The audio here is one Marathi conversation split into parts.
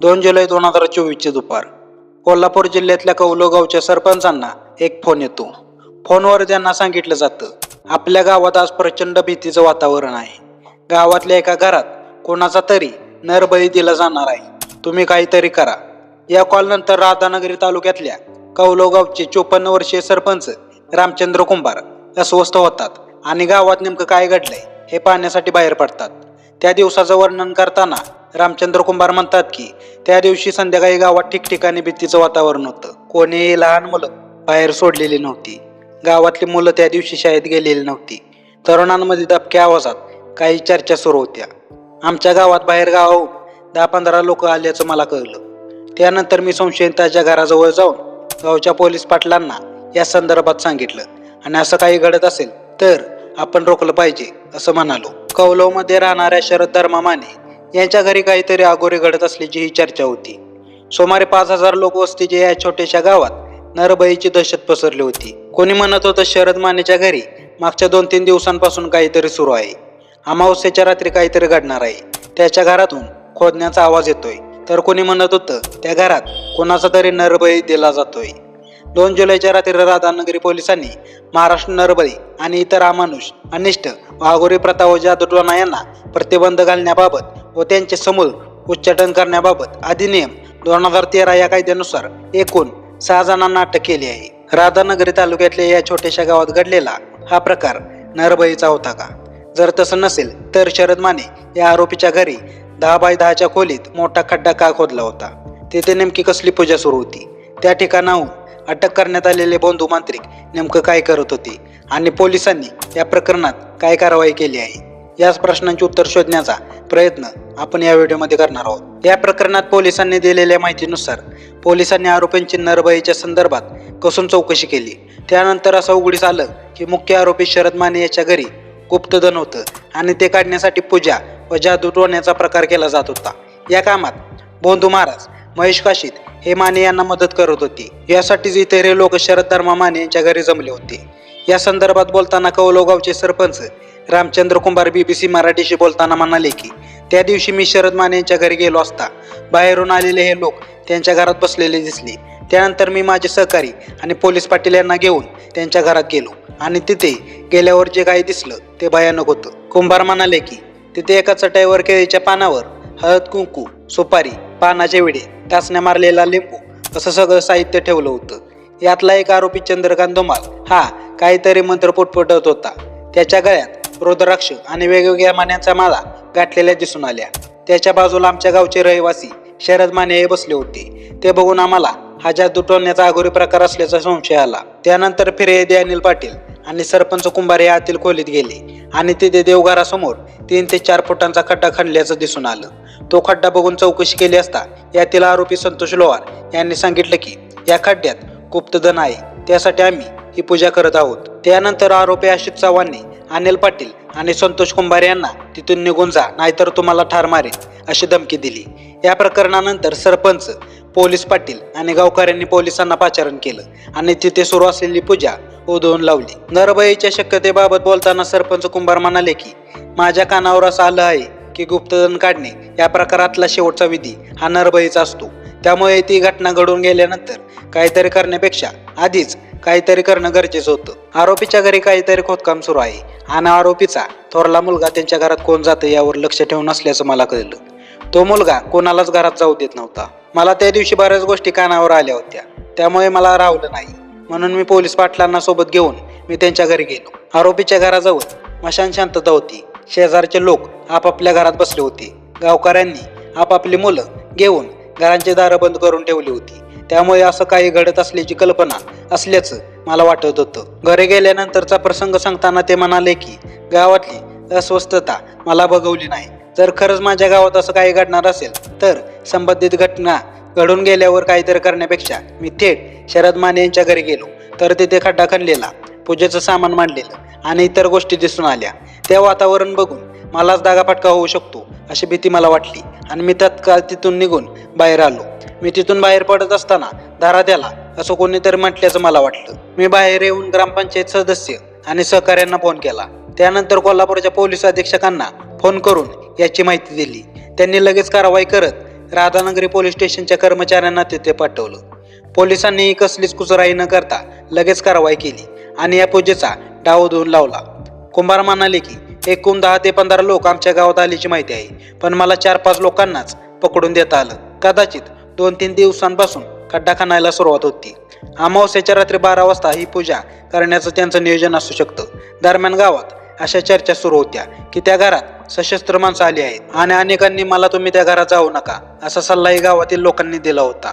दोन जुलै दोन हजार चोवीसची दुपार. कोल्हापूर जिल्ह्यातल्या कौलो गावच्या सरपंचांना एक फोन येतो. फोनवर त्यांना सांगितलं जातं आपल्या गावात आज प्रचंड भीतीचं वातावरण आहे. गावातल्या एका घरात कोणाचा तरी नरबळी दिला जाणार आहे. तुम्ही काहीतरी करा. या कॉलनंतर राधानगरी तालुक्यातल्या कौलो गावचे चोपन्न वर्षीय सरपंच रामचंद्र कुंभार अस्वस्थ होतात आणि गावात नेमकं काय घडलंय हे पाहण्यासाठी बाहेर पडतात. त्या दिवसाचं वर्णन करताना रामचंद्र कुंभार म्हणतात की त्या दिवशी संध्याकाळी गावात ठिकठिकाणी भीतीचं वातावरण होतं. कोणीही लहान मुलं बाहेर सोडलेली नव्हती. गावातली मुलं त्या दिवशी शाळेत गेलेली नव्हती. तरुणांमध्ये दबक्या आवाजात काही चर्चा सुरू होत्या. आमच्या गावात बाहेर गावाहून दहा पंधरा लोक आल्याचं मला कळलं. त्यानंतर मी संशयिताच्या घराजवळ जाऊन गावच्या पोलीस पाटलांना या संदर्भात सांगितलं. आणि असं काही घडत असेल तर आपण रोखलं पाहिजे असं म्हणालो. कौलवमध्ये राहणाऱ्या शरद धर्मा माने यांच्या घरी काहीतरी अगोरी घडत असल्याची ही चर्चा होती. सुमारे पाच हजार लोक वस्तीचे या छोट्याशा गावात नरबळीची दहशत पसरली होती. कोणी म्हणत होतं शरद मानेच्या घरी मागच्या दोन तीन दिवसांपासून काहीतरी सुरू आहे. अमावस्येच्या रात्री काहीतरी घडणार आहे. त्याच्या घरातून खोदण्याचा आवाज येतोय. तर कोणी म्हणत होतं त्या घरात कोणाचा तरी नरबळी दिला जातोय. दोन जुलैच्या रात्री राधानगरी पोलिसांनी महाराष्ट्र नरबळी आणि इतर अमानुष अनिष्ट वाघोरी प्रथा व जादूटोणा यांना प्रतिबंध घालण्याबाबत व त्यांचे समूळ उच्चाटन करण्याबाबत अधिनियम दोन हजार तेरा या कायद्यानुसार एकूण सहा जणांना अटक केली आहे. राधानगरी तालुक्यातल्या या छोट्याशा गावात घडलेला हा प्रकार नरबळीचा होता का? जर तसं नसेल तर शरद माने या आरोपीच्या घरी दहा बाय दहाच्या खोलीत मोठा खड्डा का खोदला होता? तेथे नेमकी कसली पूजा सुरू होती? त्या ठिकाणाहून अटक करण्यात आलेले बंधू मांत्रिक नेमकं काय करत होते आणि पोलिसांनी या प्रकरणात काय कारवाई केली आहे? याच प्रश्नांचे उत्तर शोधण्याचा प्रयत्न आपण या व्हिडिओमध्ये करणार आहोत. या प्रकरणात पोलिसांनी दिलेल्या माहितीनुसार पोलिसांनी आरोपींची नरबळीच्या संदर्भात कसून चौकशी केली. त्यानंतर असं उघडीस आलं की मुख्य आरोपी शरद माने याच्या घरी गुप्तधन होतं आणि ते काढण्यासाठी पूजा व जादू टोण्याचा प्रकार केला जात होता. या कामात बोंधू महाराज महेश काशीत हे माने यांना मदत करत होते. यासाठीच इतर लोक शरद धर्मा माने यांच्या घरी जमले होते. या संदर्भात बोलताना कौलोगावचे सरपंच रामचंद्र कुंभार बीबीसी मराठीशी बोलताना म्हणाले की त्या दिवशी मी शरद माने यांच्या घरी गेलो असता. बाहेरून आलेले हे लोक त्यांच्या घरात बसलेले दिसले. त्यानंतर मी माझे सहकारी आणि पोलीस पाटील यांना घेऊन त्यांच्या घरात गेलो. आणि तिथे गेल्यावर जे काही दिसलं ते भयानक होतं. कुंभार म्हणाले की तिथे एका चटईवर केळीच्या पानावर हळद कुंकू सुपारी पानाचे विडे टाचण्या मारलेला लिंबू असं सगळं साहित्य ठेवलं होतं. यातला एक आरोपी चंद्रकांत धुमाल हा काहीतरी मंत्र पुटपुटत होता. त्याच्या गळ्यात रुद्राक्ष आणि वेगवेगळ्या मान्यांचा माला गाठलेल्या दिसून आल्या. त्याच्या बाजूला आमच्या गावचे रहिवासी शरद माने हे बसले होते. ते बघून आम्हाला हा जादू टोण्याचा अघोरी प्रकार असल्याचा संशय आला. त्यानंतर फिर्यादी अनिल पाटील आणि सरपंच कुंभारे आतील खोलीत गेले आणि तिथे देवघरासमोर तीन ते चार फुटांचा खड्डा खणल्याचं दिसून आलं. तो खड्डा बघून चौकशी केली असता यातील आरोपी संतोष लोहार यांनी सांगितलं की या खड्ड्यात गुप्तधन आहे. त्यासाठी आम्ही ही पूजा करत आहोत. त्यानंतर आरोपी आशित चव्हाणने अनिल पाटील आणि संतोष कुंभार यांना तिथून निघून जा नाहीतर तुम्हाला ठार मारेल अशी धमकी दिली. या प्रकरणानंतर सरपंच पोलीस पाटील आणि गावकऱ्यांनी पोलिसांना पाचारण केलं आणि तिथे सुरू असलेली पूजा उधळून लावली. नरबईच्या शक्यतेबाबत बोलताना सरपंच कुंभार म्हणाले की माझ्या कानावर असं आलं आहे की गुप्तधन काढणे या प्रकारातला शेवटचा विधी हा नरबईचा असतो. त्यामुळे ती घटना घडून गेल्यानंतर काहीतरी करण्यापेक्षा आधीच काहीतरी करणं गरजेचं होतं. आरोपीच्या घरी काहीतरी खोदकाम सुरू आहे. आणि आरोपीचा थोरला मुलगा त्यांच्या घरात कोण जातं यावर लक्ष ठेवून असल्याचं मला कळलं. तो मुलगा कोणालाच घरात जाऊ देत नव्हता. मला त्या दिवशी बऱ्याच गोष्टी कानावर आल्या होत्या. त्यामुळे मला राहवलं नाही. म्हणून मी पोलीस पाटलांना सोबत घेऊन मी त्यांच्या घरी गेलो. आरोपीच्या घराजवळ मशान शांतता होती. शेजारचे लोक आपापल्या घरात बसले होते. गावकऱ्यांनी आपापली मुलं घेऊन घरांची दारं बंद करून ठेवली होती. त्यामुळे असं काही घडत असल्याची कल्पना असल्याचं मला वाटत होतं. घरी गेल्यानंतरचा प्रसंग सांगताना ते म्हणाले की गावातली अस्वस्थता मला बघवली नाही. जर खरंच माझ्या गावात असं काही घडणार असेल तर संबंधित घटना घडून गेल्यावर काहीतरी करण्यापेक्षा मी थेट शरद माने यांच्या घरी गेलो. तर तिथे खड्डा खणलेला पूजेचं सामान मांडलेलं आणि इतर गोष्टी दिसून आल्या. त्या वातावरण बघून मलाच दागाफटका होऊ शकतो अशी भीती मला वाटली आणि मी तत्काळ तिथून निघून बाहेर आलो. मी तिथून बाहेर पडत असताना धारा द्याला असं कोणीतरी म्हटल्याचं मला वाटलं. मी बाहेर येऊन ग्रामपंचायत सदस्य आणि सहकाऱ्यांना फोन केला. त्यानंतर कोल्हापूरच्या पोलीस अधीक्षकांना फोन करून याची माहिती दिली. त्यांनी लगेच कारवाई करत राधानगरी पोलीस स्टेशनच्या कर्मचाऱ्यांना तिथे पाठवलं. पोलिसांनी कसलीच कुचराई न करता लगेच कारवाई केली आणि या पूजेचा डाव धुवून लावला. कुंभार म्हणाले की एकूण दहा ते पंधरा लोक आमच्या गावात आल्याची माहिती आहे पण मला चार पाच लोकांनाच पकडून देता आलं. कदाचित दोन तीन दिवसांपासून खड्डा खणायला सुरुवात होती. अमावस्याच्या रात्री बारा वाजता ही पूजा करण्याचं त्यांचं नियोजन असू शकतं. दरम्यान गावात अशा चर्चा सुरू होत्या की त्या घरात सशस्त्र माणसं आली आहेत आणि अनेकांनी मला तुम्ही त्या घरात जाऊ नका असा सल्लाही गावातील लोकांनी दिला होता.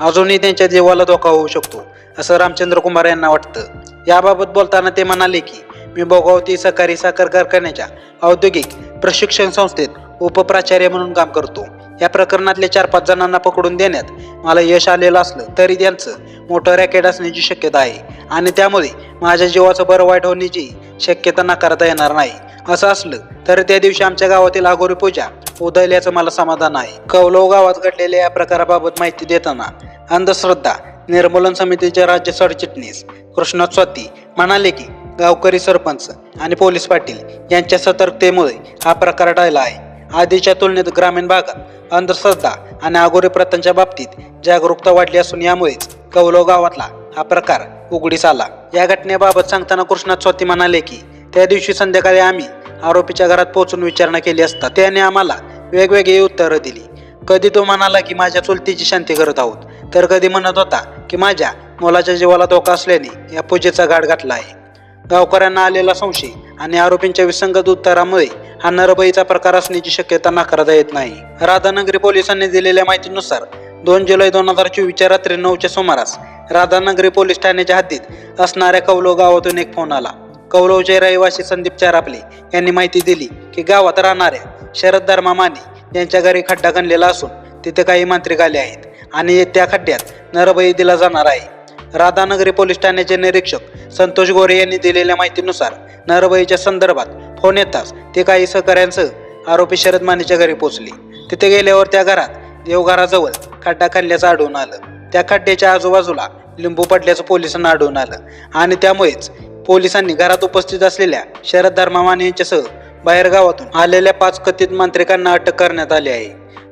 अजूनही त्यांच्या जीवाला धोका होऊ शकतो असं रामचंद्र कुमार यांना वाटतं. याबाबत बोलताना ते म्हणाले की मी भोगावती सहकारी साखर कारखान्याच्या औद्योगिक प्रशिक्षण संस्थेत उपप्राचार्य म्हणून काम करतो. या प्रकरणातले चार पाच जणांना पकडून देण्यात मला यश आलेलं असलं तरी त्यांचं मोठं रॅकेट असण्याची शक्यता आहे. आणि त्यामुळे माझ्या जीवाचं बरं वाईट होण्याची शक्यता नाकारता येणार नाही. असं असलं तरी त्या दिवशी आमच्या गावातील आगोरी पूजा उदयल्याचं मला समाधान आहे. कौलव गावात घडलेल्या या प्रकाराबाबत माहिती देताना अंधश्रद्धा निर्मूलन समितीचे राज्य सरचिटणीस कृष्ण स्वाती म्हणाले की गावकरी सरपंच आणि पोलीस पाटील यांच्या सतर्कतेमुळे हा प्रकार टाळला आहे. आधीच्या तुलनेत ग्रामीण भागात अंधश्रद्धा आणि आगोरी प्रथांच्या बाबतीत जागरूकता वाढली असून यामुळेच कौलव गावातला हा प्रकार उघडीस आला. या घटनेबाबत सांगताना कृष्णा स्वाती म्हणाले की त्या दिवशी संध्याकाळी आम्ही आरोपीच्या घरात पोहोचून विचारणा केली असता त्याने आम्हाला वेगवेगळी उत्तरं दिली. कधी तो म्हणाला की माझ्या चुलतीची शांती करत आहोत तर कधी म्हणत होता की माझ्या मुलाच्या जीवाला धोका असल्याने या पूजेचा गाठ घातला आहे. गावकऱ्यांना आलेला संशय आणि आरोपींच्या विसंगत उत्तरामुळे हा नरबळीचा प्रकार असण्याची शक्यता नाकारता येत नाही. राधानगरी पोलिसांनी दिलेल्या माहितीनुसार दोन जुलै दोन हजार चोवीसच्या रात्री नऊच्या सुमारास राधानगरी पोलीस ठाण्याच्या हद्दीत असणाऱ्या कौलव गावातून एक फोन आला. कौलवचे रहिवासी संदीप चारापले यांनी माहिती दिली की गावात राहणाऱ्या शरद धर्मा माने यांच्या घरी खड्डा खणलेला असून तिथे काही मांत्रिक आले आहेत आणि त्या खड्ड्यात नरबळी दिला जाणार आहे. राधानगरी पोलीस ठाण्याचे निरीक्षक संतोष गोरे यांनी दिलेल्या माहितीनुसार नरबईच्या संदर्भात फोन येताच ते काही सहकाऱ्यांसह आरोपी शरद मानेच्या घरी पोहोचले. तिथे गेल्यावर त्या घरात देवघराजवळ खड्डा खणल्याचं आढळून आलं. त्या खड्ड्याच्या आजूबाजूला लिंबू पडल्याचं पोलिसांना आढळून आलं आणि त्यामुळेच पोलिसांनी घरात उपस्थित असलेल्या शरद धर्मामाने यांच्यासह बाहेर गावातून आलेल्या पाच कथित मांत्रिकांना अटक करण्यात आली आहे.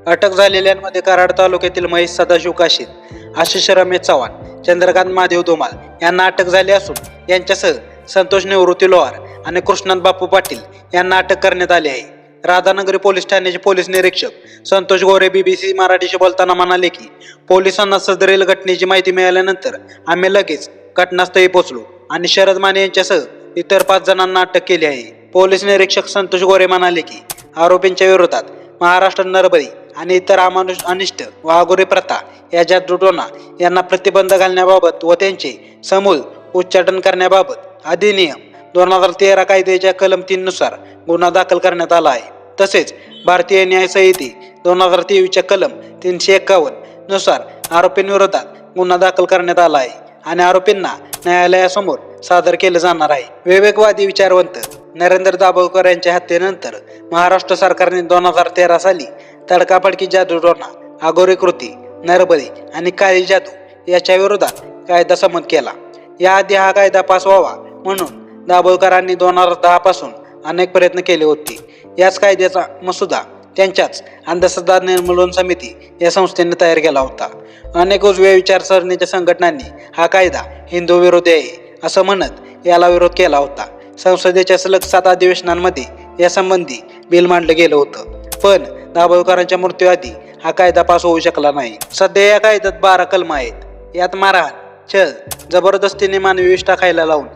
अटक झालेल्यांमध्ये कराड तालुक्यातील महेश सदाशिव काशीद आशिष रमेश चव्हाण चंद्रकांत महादेव धुमाल यांना अटक झाली असून यांच्यासह संतोष निवृत्ती लोहार आणि कृष्णात बापू पाटील यांना अटक करण्यात आली आहे. राधानगरी पोलीस ठाण्याचे पोलीस निरीक्षक संतोष गोरे बीबीसी मराठीशी बोलताना म्हणाले की पोलिसांना सदरील घटनेची माहिती मिळाल्यानंतर आम्ही लगेच घटनास्थळी पोहोचलो आणि शरद माने यांच्यासह इतर पाच जणांना अटक केली आहे. पोलीस निरीक्षक संतोष गोरे म्हणाले की आरोपींच्या विरोधात महाराष्ट्र नरबळी आणि इतर अमानुष अनिष्ट वाघोरी प्रथा या जादूटोना यांना प्रतिबंध घालण्याबाबत व त्यांचे समूल उच्चाटन करण्याबाबत अधिनियम दोन हजार तेरा कायद्याच्या कलम तीननुसार गुन्हा दाखल करण्यात आला आहे. तसेच भारतीय न्यायसंहिते दोन हजार तेवीसच्या कलम तीनशे एक्कावन्ननुसार आरोपींविरोधात गुन्हा दाखल करण्यात आला आहे आणि आरोपींना न्यायालयासमोर सादर केलं जाणार आहे. विवेकवादी विचारवंत नरेंद्र दाभोळकर यांच्या हत्येनंतर महाराष्ट्र सरकारने दोन हजार तेरा साली तडकाफडकी जादूटोना आगोरी कृती नरबळी आणि काळी जादू याच्या विरोधात कायदा संमत केला. याआधी हा कायदा पास व्हावा म्हणून दाभोळकरांनी दोन हजार दहापासून अनेक प्रयत्न केले होते. याच कायद्याचा मसुदा त्यांच्याच अंधश्रद्धा निर्मूलन समिती या संस्थेने तयार केला होता. अनेक उजव्या विचारसरणीच्या संघटनांनी हा कायदा हिंदू विरोधी आहे असं म्हणत याला विरोध केला होता. संसदेच्या सलग सात अधिवेशनांमध्ये यासंबंधी बिल मांडलं गेलं होतं. पण दाभोळकरांच्या मृत्यूआधी हा कायदा पास होऊ शकला नाही. सध्या या कायद्यात बारा कलम आहेत. यात मारहाण छळ जबरदस्तीने मानवी विष टाकायला लावून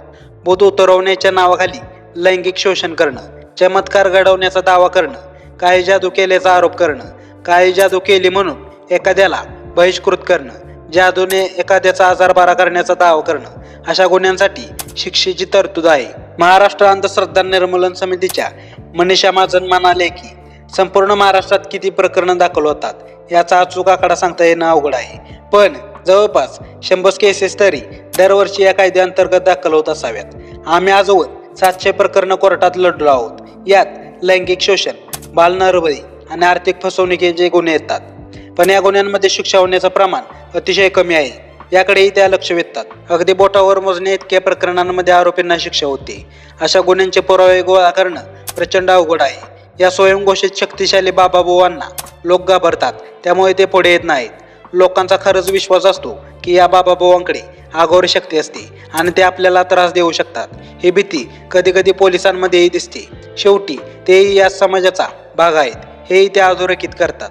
बोध उतरवण्याच्या नावाखाली लैंगिक शोषण करणं चमत्कार घडवण्याचा दावा करणं काही जादू केल्याचा आरोप करणं काही जादू केली म्हणून एखाद्याला बहिष्कृत करणं जादूने एखाद्याचा आजार बरा करण्याचा दावा करणं अशा गुन्ह्यांसाठी शिक्षेची तरतूद आहे. महाराष्ट्र अंधश्रद्धा निर्मूलन समितीच्या मनीषा महाजन म्हणाले की संपूर्ण महाराष्ट्रात किती प्रकरणं दाखल होतात याचा अचूक आकडा सांगता येणं अवघड आहे. पण जवळपास शंभर केसेस तरी दरवर्षी या कायद्याअंतर्गत दाखल होत असाव्यात. आम्ही आजवर सातशे प्रकरणं कोर्टात लढलो आहोत. यात लैंगिक शोषण बालनरबळी आणि आर्थिक फसवणुकीचे गुन्हे येतात. पण या गुन्ह्यांमध्ये शिक्षा होण्याचं प्रमाण अतिशय कमी आहे. याकडेही त्या लक्ष वेधतात. अगदी बोटावर मोजणे इतक्या प्रकरणांमध्ये आरोपींना शिक्षा होते. अशा गुन्ह्यांचे पुरावे गोळा करणं प्रचंड अवघड आहे. या स्वयंघोषित शक्तिशाली बाबाबुवांना लोक घाबरतात. त्यामुळे ते पुढे येत नाहीत. लोकांचा खरंच विश्वास असतो की या बाबाबुवांकडे आगोर शक्ती असते आणि ते आपल्याला त्रास देऊ शकतात. ही भीती कधी कधी पोलिसांमध्येही दिसते. शेवटी तेही या समाजाचा भाग आहेत. हेही ते अधोरेखित करतात.